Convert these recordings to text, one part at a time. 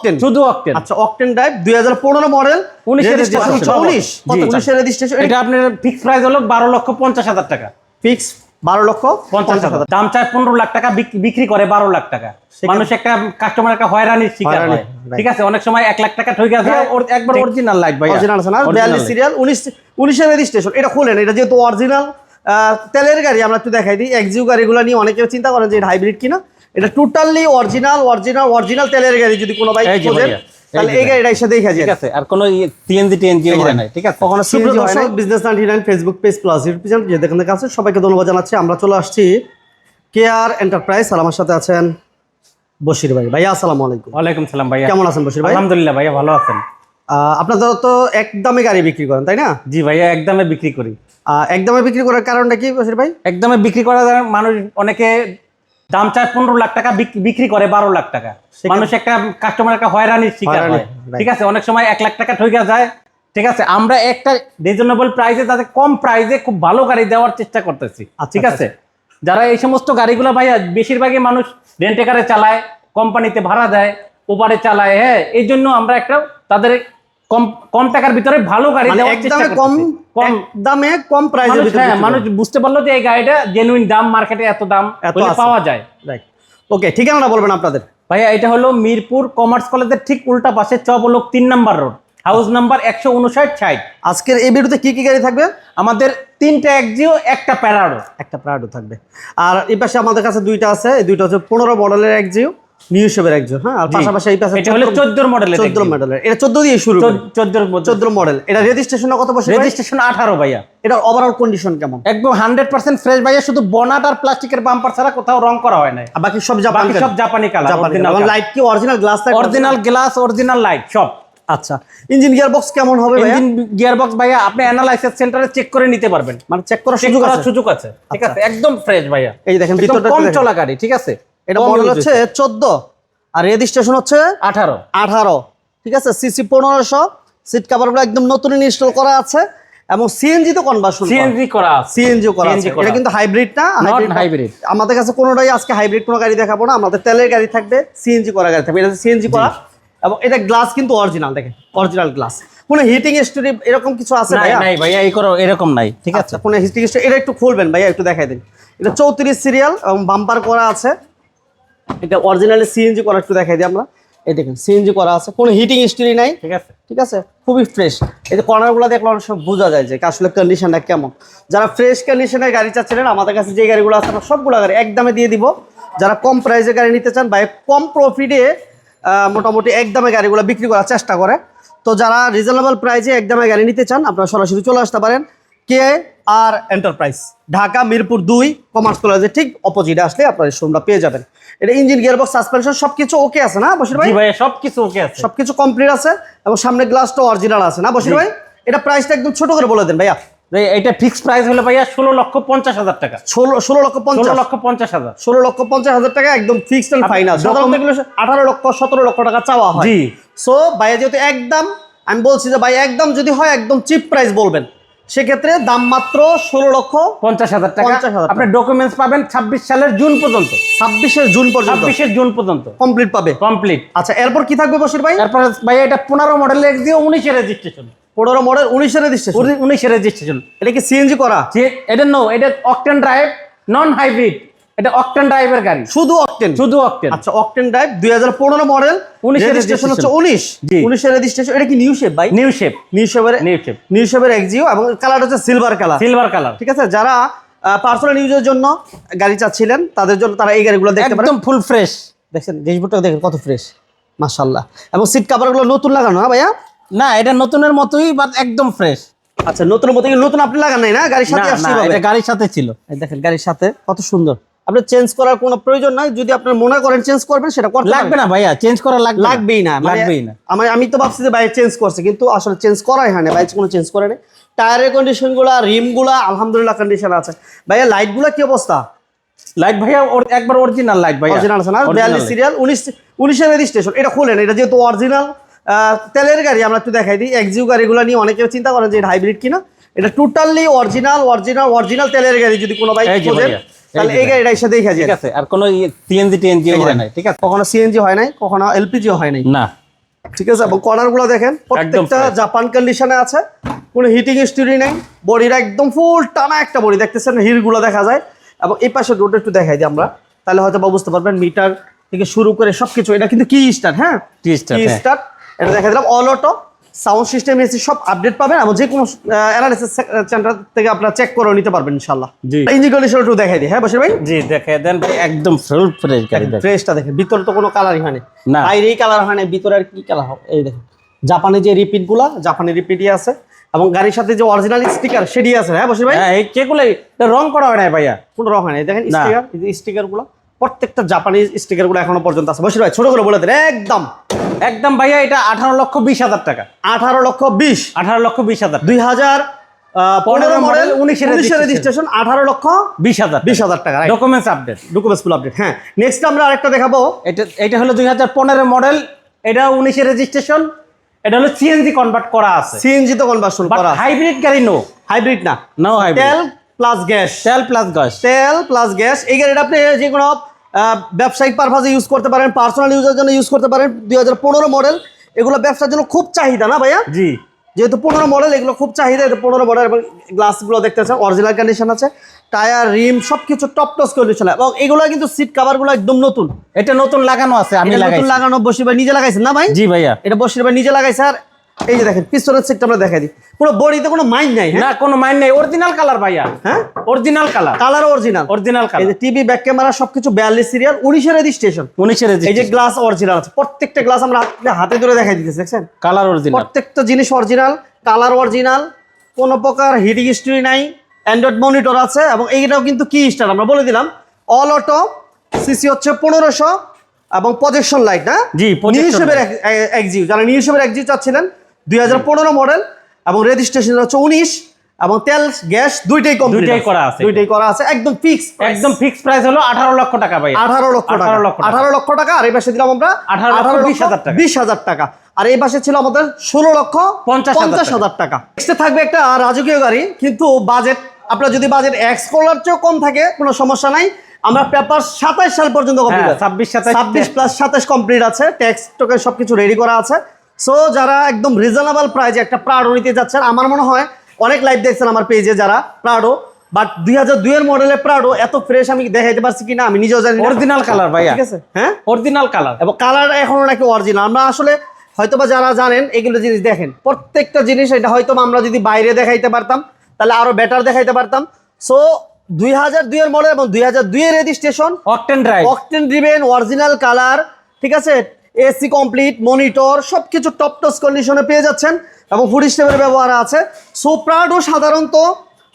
Octane. শুধু octane. আচ্ছা octane হাজার পনেরো মডেল 19 এর রেজিস্ট্রেশন এটা আপনার ফিক্স প্রাইস হলো বারো লক্ষ পঞ্চাশ হাজার টাকা। ফিক্স বারো লক্ষ পঞ্চাশ হাজার। দাম চায় পনেরো লাখ টাকা বিক্রি করে বারো লাখ টাকা। মানুষ একটা কাস্টমার একটা হয়রানির শিকার হয়। ঠিক আছে? অনেক সময় এক লাখ টাকা ঠকে যায়। ওর একবার অরিজিনাল লাইট ভাই অরিজিনাল আছে না? বিয়াল্লিশ সিরিয়াল উনিশ উনিশের রেজিস্ট্রেশন এটা খুলেন এটা যেহেতু অরিজিনাল তেলের গাড়ি আমরা একটু দেখাই দিই। এক্সিউ গাড়িগুলো নিয়ে অনেকে চিন্তা করেন যে এটা হাইব্রিড কিনা। এটা টোটালি অরিজিনাল অরিজিনাল অরিজিনাল তেলের গাড়ি যদি কোনো বাইক খোঁজেন তাহলে এই গাড়িটা এসে দেখা যায় ঠিক আছে আর কোনো টিএনজি টিএনজি হয় না ঠিক আছে। কখনো সুপ্রিয় দর্শক, দর্শক Business ninety nine Facebook page plus YouTube channel যে দেখেন কাছে সবাইকে ধন্যবাদ জানাচ্ছি। আমরা চলে আসছি কেয়ার এন্টারপ্রাইজ আর আমার সাথে আছেন বশির ভাই। ভাইয়া আসসালামু আলাইকুম। ওয়ালাইকুম সালাম ভাইয়া। কেমন আছেন বশির ভাই? আলহামদুলিল্লাহ ভাইয়া ভালো আছেন। আহ, আপনারা তো একদমে গাড়ি বিক্রি করেন তাই না? জি ভাইয়া একদমে বিক্রি করি। আহ, একদমে বিক্রি করার কারণটা কি বশির ভাই? একদমে বিক্রি করার মানুষ অনেকে দাম চায় পনেরো লাখ টাকা বিক্রি করে বারো লাখ টাকা। মানুষ একটা কাস্টমার একটা হয়রানির শিকার হয়। ঠিক আছে? অনেক সময় এক লাখ টাকা ঠকে যায়। ঠিক আছে? আমরা একটা রিজনেবল প্রাইসে তাদের কম প্রাইসে খুব ভালো গাড়ি দেওয়ার চেষ্টা করতেছি। আচ্ছা, ঠিক আছে? যারা এই সমস্ত গাড়িগুলো ভাইয়া বেশিরভাগই মানুষ রেন্টে কারে চালায় কোম্পানিতে ভাড়া দেয় ওপারে চালায় হ্যাঁ? এই জন্য আমরা একটা তাদের কম কম টাকার ভিতরে ভালো গাড়ি মানে দেওয়ার চেষ্টা কম। কম একদমে কম প্রাইসের ভিতরে হ্যাঁ মানুষ বুঝতে পারল যে এই গাড়িটা জেনুইন দাম মার্কেটে এত দাম এত পাওয়া যায়। রাইট ওকে ঠিকানাটা বলবেন আপনাদের। ভাইয়া এটা হলো মিরপুর কমার্স কলেজের ঠিক উল্টা পাশে চবলক তিন নাম্বার রোড হাউস নাম্বার একশো উনষাট ষাট। আজকের এই ভিডিওতে কি কি গাড়ি থাকবে? আমাদের তিনটা একজিও একটা প্যারাডো একটা প্যারাডো থাকবে। আর এই পাশে আমাদের কাছে দুইটা আছে এই দুইটা হচ্ছে পনেরো মডেলের এক জিও নিউ শেপের এক জিও হ্যাঁ? আর পাশাপাশি এই পাশে এটা হলো চোদ্দোর মডেলের চোদ্দ মডেলের এটা চোদ্দ দিয়ে শুরু চোদ্দোর চোদ্দ মডেল এটা রেজিস্ট্রেশন কত বসে রেজিস্ট্রেশন আঠারো ভাইয়া। এটা ওভারঅল কন্ডিশন কেমন? একদম হান্ড্রেড পার্সেন্ট ফ্রেশ ভাইয়া। শুধু বনাট আর প্লাস্টিকের বাম্পার ছাড়া কোথাও রং করা হয় না আর বাকি সব জাপানি বাকি সব জাপানি কালার লাইট কি? Original glass original glass original light সব। আচ্ছা। ইঞ্জিন গিয়ার বক্স কেমন হবে ইঞ্জিন গিয়ারবক্স ভাইয়া আপনি অ্যানালাইসিস সেন্টারে চেক করে নিতে পারবেন। মানে চেক করার সুযোগ আছে? সুযোগ আছে। ঠিক আছে? একদম ফ্রেশ ভাইয়া। এই দেখেন ভিতরটা কম চলা গাড়ি ঠিক আছে? এটা মডেল হচ্ছে চোদ্দ। আর রেজিস্ট্রেশন হচ্ছে আঠারো। আঠারো। ঠিক আছে? সিসি পনেরোশো। সিট কাভারগুলো একদম নতুন ইনস্টল করা আছে এবং সিএনজি তো কনভার্সন সিএনজি করা আছে। সিএনজি করা আছে। এটা কিন্তু হাইব্রিড না? Hybrid। আমাদের কাছে কোনোটাই আজকে হাইব্রিড কোনো গাড়ি দেখাবো না। আমাদের তেলের গাড়ি থাকবে সিএনজি করা গাড়ি থাকবে। এটা সিএনজি করা। এবং এটা গ্লাস কিন্তু অরিজিনাল দেখেন। অরিজিনাল গ্লাস কোনো হিটিং স্টোরি এরকম কিছু আছে ভাইয়া? নাই ভাইয়া এই করো এরকম নাই। ঠিক আছে? আচ্ছা। কোনো হিটিং স্টোরি এটা একটু খুলবেন ভাইয়া একটু দেখাই দিন। এটা চৌত্রিশ সিরিয়াল এবং বাম্পার করা আছে। এটা অরিজিনালি সিএনজি করা একটু দেখাই দিই আমরা। এই দেখেন সিএনজি করা আছে কোনো হিটিং স্টোরি নাই। ঠিক আছে। ঠিক আছে? খুবই ফ্রেশ এই যে কর্নারগুলো দেখলে অনেক সময় বোঝা যায় যে আসলে কন্ডিশনটা কেমন। যারা ফ্রেশ কন্ডিশনের গাড়ি চাচ্ছিলেন আমাদের কাছে যে গাড়িগুলো আছে আমরা সবগুলো গাড়ি একদমে দিয়ে দিব। যারা কম প্রাইসে গাড়ি নিতে চান বা কম প্রফিটে মোটামুটি একদমে গাড়িগুলো বিক্রি করার চেষ্টা করে। তো যারা রিজনেবল প্রাইসে একদমে গাড়ি নিতে চান আপনারা সরাসরি চলে আসতে পারেন। K R Enterprise Dhaka Mirpur দুই কমার্স কলেজের ঠিক অপোজিটে আসলে আপনারা শোরুমটা পেয়ে যাবেন। এটা ইঞ্জিন গিয়ারবক্স সাসপেনশন সব কিছু ওকে আছে না বসির ভাই? জি ভাইয়া সবকিছু ওকে আছে। সবকিছু কমপ্লিট আছে এবং সামনে গ্লাসটা অরিজিনাল আছে না বসির ভাই? এটা প্রাইসটা একদম ছোট করে বলে দেন ভাইয়া। এটা ফিক্সড প্রাইস হলো ভাইয়া ষোলো লক্ষ পঞ্চাশ হাজার টাকা। ষোলো ষোলো লক্ষ পঞ্চাশ। লক্ষ পঞ্চাশ হাজার। ষোলো লক্ষ পঞ্চাশ হাজার টাকা একদম ফিক্সড এন্ড ফাইনাল সাধারণত এগুলো আঠারো লক্ষ সতেরো লক্ষ টাকা চাওয়া হয়। জি। সো ভাইয়া যেহেতু একদম আমি বলছি যে ভাই একদম যদি হয় একদম চিপ প্রাইস বলবেন। সেক্ষেত্রে দাম মাত্র ষোলো লক্ষ পঞ্চাশ হাজার টাকা। 50,000 টাকা। আপনি ডকুমেন্টস পাবেন ছাব্বিশ সালের জুন পর্যন্ত। ছাব্বিশের জুন পর্যন্ত। ছাব্বিশের জুন পর্যন্ত। কমপ্লিট পাবে। কমপ্লিট আচ্ছা এরপর কি থাকবে বসির ভাই? এরপর ভাই এটা পনেরো মডেল দিয়ে উনিশে রেজিস্ট্রেশন পনেরো মডেল উনিশে রেজিস্ট্রেশন উনিশে রেজিস্ট্রেশন এটা কি সিএনজি করা? এটা নো এটা অকটেন ড্রাইভ নন হাইব্রিড এটা অকটেন ড্রাইভের গাড়ি। শুধু অকটেন শুধু অকটেন আচ্ছা অকটেন ড্রাইভ দুই হাজার পনেরো মডেল 19 এর রেজিস্ট্রেশন হচ্ছে registration। উনিশ। জি। উনিশের রেজিস্ট্রেশন এটা কি নিউ শেপ ভাই নিউ শেপ নিউ শেপের নিউ শেপ নিউ শেপের এক্সিও এবং কালার হচ্ছে সিলভার কালার সিলভার কালার ঠিক আছে? যারা পার্সোনাল ইউজের জন্য গাড়ি চাচ্ছিলেন তাদের জন্য তারা এই গাড়িগুলো দেখতে পারেন। একদম ফুল ফ্রেশ দেখছেন? ড্যাশবোর্ডটা দেখেন কত ফ্রেশ মাশাল্লাহ এবং সিট কাভারগুলো নতুন লাগানো না ভাইয়া? না এটা নতুনের মতোই বাট একদম ফ্রেশ আচ্ছা নতুন মতো কি নতুন আপনি লাগান নাই না? গাড়ির সাথে আসছে এটা গাড়ির সাথে ছিল। দেখেন গাড়ির সাথে কত সুন্দর। আপনি চেঞ্জ করার কোনো প্রয়োজন নাই। যদি আপনার মনে করেন চেঞ্জ করবেন সেটা করতে লাগবে না ভাইয়া চেঞ্জ করা লাগবে লাগবেই না মানে লাগবেই না। আমার আমি তো ভাবছি যে বাইক চেঞ্জ করছে কিন্তু আসলে চেঞ্জ করাই হয় না বাইক কোনো চেঞ্জ করে না টায়ারের কন্ডিশনগুলো রিমগুলো আলহামদুলিল্লাহ কন্ডিশন আছে। ভাইয়া লাইটগুলো কি অবস্থা? লাইট ভাইয়া একবার অরিজিনাল লাইট ভাইয়া। অরিজিনাল আছে না? Original বিয়াল্লিশ light। সিরিয়াল উনিশ উনিশের রেজিস্ট্রেশন এটা খুলেন এটা যেহেতু অরিজিনাল তেলের গাড়ি আমরা একটু দেখাই দিই। এক্সিউ গাড়িগুলো নিয়ে অনেকে চিন্তা করেন যে এটা হাইব্রিড কিনা। এটা টোটালি অরিজিনাল অরিজিনাল অরিজিনাল তেলের গাড়ি যদি কোনো বাইক খোঁজেন। ভাইয়া, তাহলে এই। গাড়িটা এসে দেখা। যায় ঠিক আছে আর কোনো টিএনজি টিএনজি হয় না ঠিক আছে? কখনো সিএনজি হয় নাই কখনো এলপিজি হয় নাই। না। ঠিক আছে এবং কর্নারগুলো দেখেন প্রত্যেকটা জাপান কন্ডিশনে আছে কোনো হিটিং স্টোরি নেই বডির একদম ফুল টানা একটা বডি দেখতেছেন হিরগুলো দেখা যায়। এবং এই পাশে রোড একটু দেখাই দিই আমরা তাহলে হয়তো বুঝতে পারবেন মিটার থেকে শুরু করে সবকিছু এটা কিন্তু কি স্টার হ্যাঁ? কি হ্যাঁ। স্টার এটা দেখা দিলাম all auto sound system AC সব আপডেট পাবেন এবং যে কোনো অ্যানালিসিস সেন্টার থেকে আপনারা চেক করে নিতে পারবেন ইনশাল্লাহ জি। ইঞ্জিন কন্ডিশন একটু দেখাই দিই। হ্যাঁ বসির ভাই? জি দেখে দেন ভাই একদম ফুল ফ্রেশ গাড়ি ফ্রেশটা দেখেন। ভিতরে তো কোনো কালারই হয় না। বাইরেই কালার হয় না ভিতরে আর কি কালার হবে এই দেখেন। জাপানে যে রিপিটগুলা জাপানি রিপিটই আছে। এবং গাড়ির সাথে যে অরিজিনাল স্টিকার সেটি আছে হ্যাঁ বসির ভাই? হ্যাঁ এই যেগুলো রং করা হয় না ভাইয়া। কোনো রং হয় না দেখেন স্টিকার এই যে স্টিকারগুলো। প্রত্যেকটা জাপানিজ স্টিকারগুলো এখনও পর্যন্ত আছে। বসির ভাই ছোট করে বলে দেন একদম। একদম ভাইয়া এটা আঠারো লক্ষ বিশ হাজার টাকা। আঠারো লক্ষ বিশ। আঠারো লক্ষ বিশ হাজার। দুই হাজার পনেরো মডেল উনিশের রেজিস্ট্রেশন আঠারো লক্ষ বিশ হাজার বিশ হাজার টাকা documents update documents full update হ্যাঁ। নেক্সট আমরা আরেকটা দেখাবো। এটা এটা হলো দুই হাজার পনেরো মডেল এটা উনিশের রেজিস্ট্রেশন এটা হলো সিএনজি কনভার্ট করা আছে। সিএনজি তো কনভার্সন করা হাইব্রিড গাড়ি নো হাইব্রিড না। নো হাইব্রিড তেল প্লাস গ্যাস তেল প্লাস গ্যাস তেল প্লাস গ্যাস এই গাড়িটা আপনি যে কোনো ব্যবসায়িক পারপাসে ইউজ করতে পারেন পার্সোনাল ইউজের জন্য ইউজ করতে পারেন। দুই হাজার পনেরো মডেল এগুলো ব্যবসার জন্য খুব চাহিদা না ভাইয়া? জি। যেহেতু পনেরো মডেল এগুলো খুব চাহিদা পনেরো মডেল এবং গ্লাসগুলো দেখতে পাচ্ছেন অরিজিনাল কন্ডিশন আছে টায়ার রিম সব কিছু টপ টস কন্ডিশন এবং এগুলো কিন্তু সিট কাভারগুলো একদম নতুন। এটা নতুন লাগানো আছে আমি লাগাই লাগানো বসির ভাই নিজে লাগাইছেন না ভাই? জি ভাইয়া। এটা বসির ভাই নিজে লাগাইছে আর এই যে দেখেন পিছনের সিটটা আমরা দেখাই দিই। পুরো বডিতে কোনো মাইন্ড নাই হ্যাঁ? না কোনো মাইন নাই। অরিজিনাল কালার ভাইয়া। হ্যাঁ? Original colour colour original original এই কালার যে টিভি ব্যাক ক্যামেরা সবকিছু বিয়াল্লিশ সিরিয়াল উনিশের রেজিস্ট্রেশন উনিশের এই যে গ্লাস অরিজিনাল আছে। প্রত্যেকটা গ্লাস আমরা হাতে- ধরে দেখাই দিতেছি দেখছেন? কালার অরিজিনাল প্রত্যেকটা জিনিস অরিজিনাল কালার অরিজিনাল কোনো প্রকার হিটিং হিস্ট্রি নাই অ্যান্ড্রয়েড মনিটর আছে এবং এইটাও কিন্তু কি স্টার আমরা বলে দিলাম। অল অটো সিসি হচ্ছে পনেরোশো এবং প্রজেকশন লাইট না? জি, projection নিউসেবের একজিউ যারা নিউসেবের একজিউ চাচ্ছিলেন দুই হাজার পনেরো মডেল এবং রেজিস্ট্রেশন হচ্ছে উনিশ এবং তেল গ্যাস দুইটাই কমপ্লিট দুইটাই করা আছে। দুইটাই করা আছে। একদম ফিক্স একদম ফিক্সড প্রাইস হলো আঠারো লক্ষ টাকা ভাইয়া আঠারো লক্ষ টাকা। 18 লক্ষ টাকা। আঠারো লক্ষ টাকা। আর এই পাশে দিলাম আমরা 18 লক্ষ 20 হাজার টাকা। বিশ হাজার টাকা। আর এই পাশে ছিল আমাদের ষোলো লক্ষ 50 পঞ্চাশ হাজার টাকা। নেক্সটে থাকবে একটা রাজকীয় গাড়ি কিন্তু বাজেট আপনার যদি বাজেট এক্স কলার চেয়েও কম থাকে কোনো সমস্যা নাই। আমরা পেপার সাতাশ সাল পর্যন্ত কমপ্লিট হ্যাঁ, 26, 27 ছাব্বিশ প্লাস সাতাশ কমপ্লিট আছে। ট্যাক্স টোকেন সবকিছু রেডি করা আছে। সো যারা একদম রিজনেবল প্রাইজে একটা প্রাডো নিতে যাচ্ছেন আমার মনে হয় অনেক লাইভ দেখছেন আমার পেজে যারা প্রাডো বাট দুই হাজার দুইয়ের মডেলের প্রাডো এত ফ্রেশ আমি দেখাইতে পারছি কিনা আমি নিজেও জানি অরিজিনাল কালার ভাইয়া। ঠিক আছে? হ্যাঁ? অরিজিনাল কালার এবং কালার এখনও নাকি অরিজিনাল আমরা আসলে হয়তোবা যারা জানেন এগুলো জিনিস দেখেন। প্রত্যেকটা জিনিস এটা হয়তো আমরা যদি বাইরে দেখাইতে পারতাম তাহলে আরও বেটার দেখাইতে পারতাম। সো দুই হাজার দুইয়ের মডেল এবং দুই হাজার দুইয়ের registration octane drive octane driven original colour ঠিক আছে? এসি কমপ্লিট মনিটর সব কিছু টপ টস কন্ডিশনে পেয়ে যাচ্ছেন এবং ফুড স্টেপের ব্যবহার আছে। সো প্রাডো সাধারণত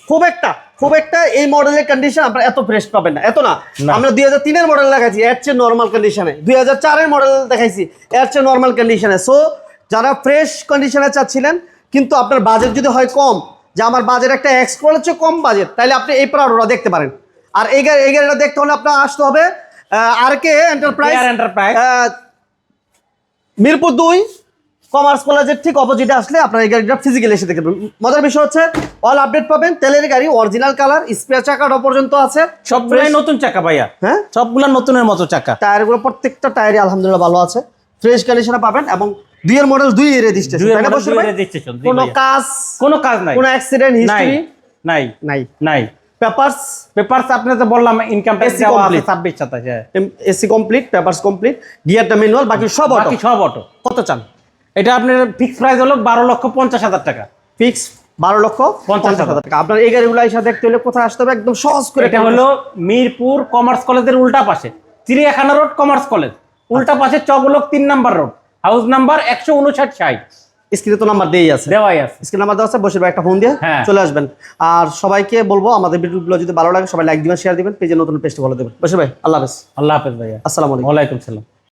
খুব একটা খুব একটা এই মডেলের কন্ডিশন আপনারা এত ফ্রেশ পাবেন না। এত না। আমরা দুই হাজার তিনের মডেল দেখাইছি এর চেয়ে নর্মাল কন্ডিশনে দুই হাজার চারের মডেল দেখাইছি এর চেয়ে নর্মাল কন্ডিশনে সো যারা ফ্রেশ কন্ডিশনে চাচ্ছিলেন কিন্তু আপনার বাজেট যদি হয় কম যে আমার বাজেট একটা এক্সপ্লোর হচ্ছে কম বাজেট তাহলে আপনি এই প্রাডোটা দেখতে পারেন। আর এই গাড়ি এই গাড়িটা দেখতে হলে আপনার আসতে হবে আর কে এন্টারপ্রাইজ Enterprise। মিরপুর দুই কমার্স কলেজের ঠিক অপোজিটে আসলে আপনার এই গাড়িটা ফিজিক্যালি এসে পাবেন মজার বিষয় হচ্ছে অল আপডেট পাবেন তেলের গাড়ি অরিজিনাল কালার স্পেয়ার চাকাটা পর্যন্ত আছে। সবগুলাই নতুন চাকা ভাইয়া। হ্যাঁ? সবগুলা নতুনের মতো চাকা। টায়ারগুলো প্রত্যেকটা টায়ারই আলহামদুলিল্লাহ ভালো আছে। ফ্রেশ কন্ডিশনে পাবেন এবং দুইয়ের মডেল দুই রেজিস্ট্রেশন কোনো কাজ কোনো কাজ নাই। কোনো অ্যাক্সিডেন্ট হিস্ট্রি নাই নাই। নাই। পেপারস পেপারস আপনাদের বললাম ইনকাম ট্যাক্স দেওয়া আছে complete। ছাব্বিশ সাতাশ হ্যাঁ। এসি কমপ্লিট পেপারস কমপ্লিট গিয়ারটা ম্যানুয়াল বাকি সব অটো বাকি সব অটো কত চান? এটা আপনার ফিক্স প্রাইস হলো বারো লক্ষ পঞ্চাশ হাজার টাকা। ফিক্স বারো লক্ষ পঞ্চাশ পঞ্চাশ হাজার টাকা। আপনার এই গাড়িগুলো এসে দেখতে হলে কোথায় আসতে হবে? একদম সহজ করে এটা হলো মিরপুর কমার্স কলেজের উল্টা পাশে। চিড়িয়াখানা রোড কমার্স কলেজ। উল্টা পাশে চবলক তিন নাম্বার রোড। হাউস নাম্বার একশো উনষাট ষাট। স্ক্রিনে তো নাম্বার দিয়েই আছে। দেওয়াই আছে। স্ক্রিন নাম্বার দেওয়া আছে বসে একটা ফোন দিয়ে হ্যাঁ। চলে আসবেন। আর সবাইকে বলব আমাদের ভিডিওগুলো যদি ভালো লাগে সবাই লাইক দিবেন শেয়ার দিবেন পেজে নতুন পেজটি বলে দেবেন। বসে ভাই আল্লাহ হাফেজ। আল্লাহ হাফেজ ভাইয়া। আসসালামু আলাইকুম। ওয়ালাইকুম সালাম।